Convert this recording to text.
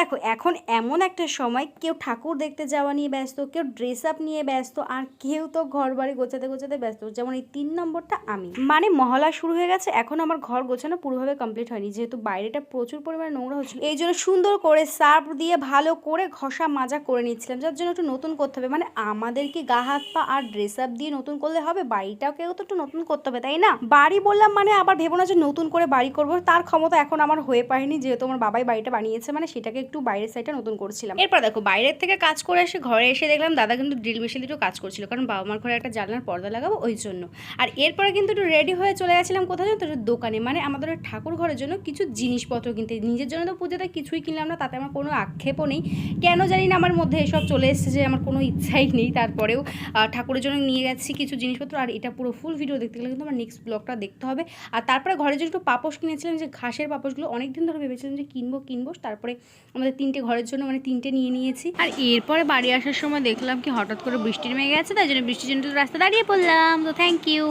দেখো, এখন এমন একটা সময় কেউ ঠাকুর দেখতে যাওয়া নিয়ে ব্যস্ত, কেউ ড্রেস আপ নিয়ে ব্যস্ত, আর কেউ তো ঘর বাড়ি গোছাতে গোছাতে ব্যস্ত। যেমন এই তিন নম্বরটা আমি। মানে মহলা শুরু হয়ে গেছে, এখন আমার ঘর গোছানো পুরোভাবে কমপ্লিট হয়নি, যেহেতু বাইরেটা প্রচুর পরিমাণে নোংরা হচ্ছিল। এই জন্য সুন্দর করে সার্ফ দিয়ে ভালো করে ঘষা মাজা করে নিচ্ছিলাম, যার জন্য একটু নতুন করতে হবে। মানে আমাদের কি গা, হাত, পা আর ড্রেস আপ দিয়ে নতুন করলে হবে? বাড়িটাকেও তো একটু নতুন করতে হবে, তাই না? বাড়ি বললাম মানে আবার ভেবো না যে নতুন করে বাড়ি করব, তার ক্ষমতা এখন আমার হয়ে পারেনি, যেহেতু আমার বাবাই বাড়িটা বানিয়েছে মানে সেটাকে একটু বাইরের সাইডটা নতুন করছিলাম। এরপর দেখো, বাইরের থেকে কাজ করে এসে ঘরে এসে দেখলাম দাদা কিন্তু ড্রিল মেশিন দিয়েও কাজ করছিল, কারণ বাবা মার ঘরে একটা জানলার পর্দা লাগাবো ওই জন্য। আর এরপরে কিন্তু একটু রেডি হয়ে চলে গেছিলাম জানো তো দোকানে। মানে আমাদের ঠাকুর ঘরের জন্য কিছু জিনিসপত্র কিনতে। নিজের জন্য তো পুজোতে কিছুই কিনলাম না, তাতে আমার কোনো আক্ষেপও নেই। কেন জানি না আমার মধ্যে এসব চলে এসেছে যে আমার কোনো ইচ্ছাই নেই। তারপরেও ঠাকুরের জন্য নিয়ে গেছি কিছু জিনিসপত্র। আর এটা পুরো ফুল ভিডিও দেখতে গেলে কিন্তু আমার নেক্সট ব্লগটা দেখতে হবে। আর তারপরে ঘরে যে একটু পাপোশ কিনেছিলাম, যে ঘাসের পাপোশগুলো অনেক দিন ধরে ভেবেছিলাম যে কিনবো কিনবো। তারপরে আমাদের তিনটে ঘরের জন্য মানে তিনটে নিয়ে নিয়েছি। আর এরপরে বাড়ি আসার সময় দেখলাম কি হঠাৎ করে বৃষ্টি নেমে গেছে তাই জন্য বৃষ্টির জন্য রাস্তা দাঁড়িয়ে পড়লাম, তো থ্যাংক ইউ